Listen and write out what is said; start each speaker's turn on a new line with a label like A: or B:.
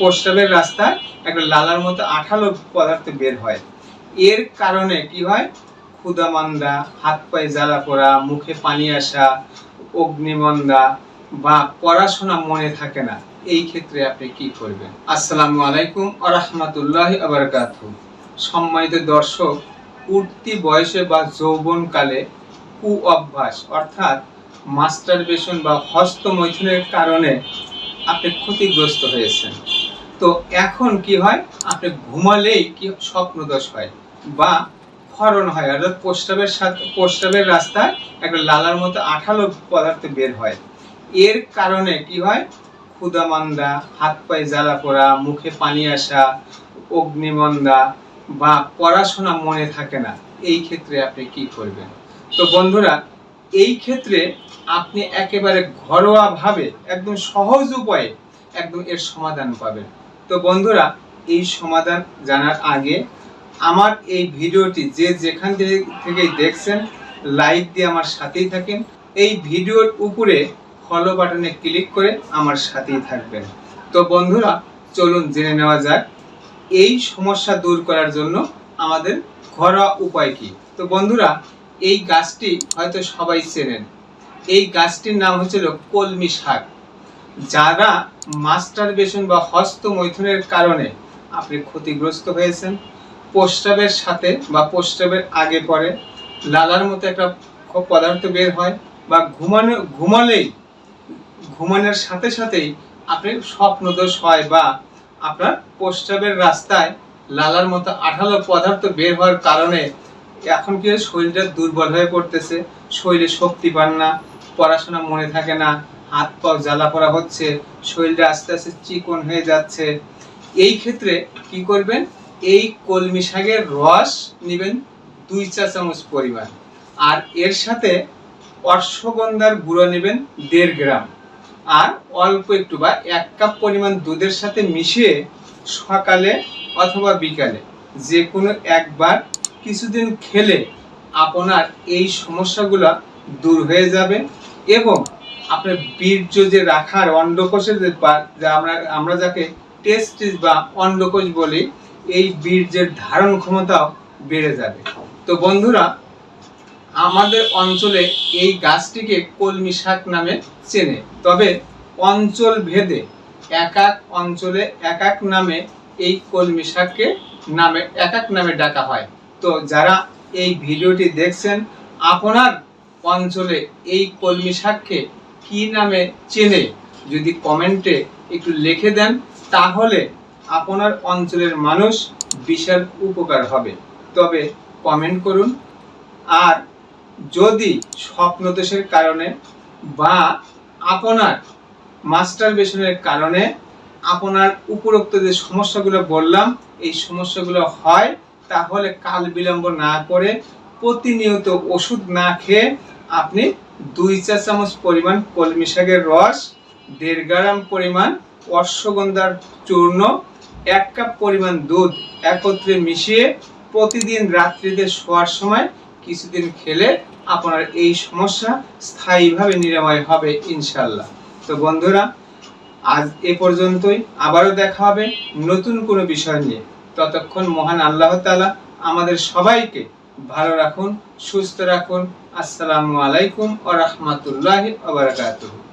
A: প্রস্রাবের রাস্তায় একটা লালার মতো আঠালো পদার্থ বের হয়। এর কারণে কি হয়? ক্ষুদামন্দা হাত পায়ে জ্বালা পোড়া, মুখে পানি আসা, অগ্নিমন্দা বা পড়াশোনা মনে থাকে না। এই ক্ষেত্রে আপনি কি করবেন? আসসালামু আলাইকুম আরহামতুল্লাহ আবরকাত সম্মানিত দর্শক উঠতি বয়সে বা যৌবনকালে কু অভ্যাস অর্থাৎ মাস্টার মাস্টারবেশন বা হস্তমৈথুনের কারণে আপনি ক্ষতিগ্রস্ত হয়েছেন। তো এখন কি হয়? আপনি ঘুমালেই কি স্বপ্নদোষ হয়? বা ক্ষরণ হয়, অর্থাৎ প্রস্রাবের সাথে, প্রস্রাবের রাস্তায় একটা লালার মতো আঠালো পদার্থ বের হয়। এর কারণে কি হয়? ক্ষুদামন্দা হাত পায়ে জ্বালা পোড়া, মুখে পানি আসা, অগ্নিমন্দা বা পড়াশোনা মনে থাকে না। এই ক্ষেত্রে আপনি কি করবেন? তো বন্ধুরা, এই ক্ষেত্রে আপনি একেবারে ঘরোয়াভাবে, একদম সহজ উপায়ে, একদম এর সমাধান পাবেন। তো বন্ধুরা, এই সমাধান জানার আগে আমার এই ভিডিওটি যে যেখান থেকে থেকেই দেখছেন লাইক দিয়ে আমার সাথেই থাকেন। এই ভিডিওর উপরে ফলো বাটনে ক্লিক করে আমার সাথেই থাকবেন। তো বন্ধুরা, চলুন জেনে নেওয়া যাক, এই সমস্যা দূর করার জন্য আমাদের ঘরোয়া উপায় কি? তো বন্ধুরা, এই গাছটি হয়তো সবাই চেনেন। এই গাছটির নাম হচ্ছিল কলমি শাক। যারা মাস্টারবেশন বা হস্তমৈথুনের কারণে আপনি ক্ষতিগ্রস্ত হয়েছেন, প্রস্রাবের সাথে বা প্রস্রাবের আগে পরে লালার মতো একটা পদার্থ বের হয় বা ঘুমানো, ঘুমালেই, ঘুমানোর সাথে সাথেই আপনি স্বপ্নদোষ হয় বা আপনার প্রস্রাবের রাস্তায় লালার মতো আঠালো পদার্থ বের হওয়ার কারণে এখন কি শরীরটা দুর্বল হয়ে পড়তেছে, শরীরে শক্তি পান না, পড়াশোনা মনে থাকে না হাত পা জ্বালা পড়া হচ্ছে, শরীরটা আস্তে আস্তে চিকন হয়ে যাচ্ছে। এই ক্ষেত্রে কি করবেন? এই কলমি শাকের রস নেবেন দুই চা চামচ পরিমাণ। আর এর সাথে অশ্বগন্ধার গুঁড়ো নেবেন দেড় গ্রাম। আর অল্প একটু বা এক কাপ পরিমাণ দুধের সাথে মিশিয়ে সকালে অথবা বিকালে যে কোনো একবার কিছুদিন খেলে আপনার এই সমস্যাগুলো দূর হয়ে যাবে এবং আপনার বীর্য যে রাখার অন্ডকোষের যে আমরা আমরা যাকে টেস্টিস বা অন্ডকোষ বলি, এই বীর্যের ধারণ ক্ষমতাও বেড়ে যাবে। তো বন্ধুরা, আমাদের অঞ্চলে এই গাছটিকে কলমি শাক নামে চেনে। তবে অঞ্চল ভেদে এক এক অঞ্চলে এক এক নামে এই কলমি শাককে নামে, এক এক নামে ডাকা হয়। তো যারা এই ভিডিওটি দেখছেন, আপনার অঞ্চলে এই কলমি শাককে কি নামে চেনে, যদি কমেন্টে একটু লিখে দেন, তাহলে আপনার অঞ্চলের মানুষ বিশাল উপকার হবে। তবে কমেন্ট করুন। আর যদি স্বপ্নদোষের কারণে বা আপনার মাস্টারবেশনের কারণে আপনার উপরোক্ত যে সমস্যাগুলো বললাম, এই সমস্যাগুলো হয়, তাহলে কাল বিলম্ব না করে প্রতিনিয়ত ওষুধ না খেয়ে আপনি দুই চা চামচ পরিমাণ কলমি শাকের রস, দেড় গ্রাম পরিমাণ অশ্বগন্ধার চূর্ণ, এক কাপ পরিমাণ দুধ একত্রে মিশিয়ে প্রতিদিন রাত্রিতে শোয়ার সময় কিছুদিন খেলে আপনার এই সমস্যা স্থায়ীভাবে নিরাময় হবে ইনশাল্লাহ তো বন্ধুরা, আজ এ পর্যন্তই। আবারও দেখা হবে নতুন কোনো বিষয় নিয়ে। ততক্ষণ মহান আল্লাহ তাআলা আমাদের সবাইকে ভালো রাখুন সুস্থ রাখুন। আসসালামু আলাইকুম ও রহমতুল্লাহ ওয়া বারাকাতুহু।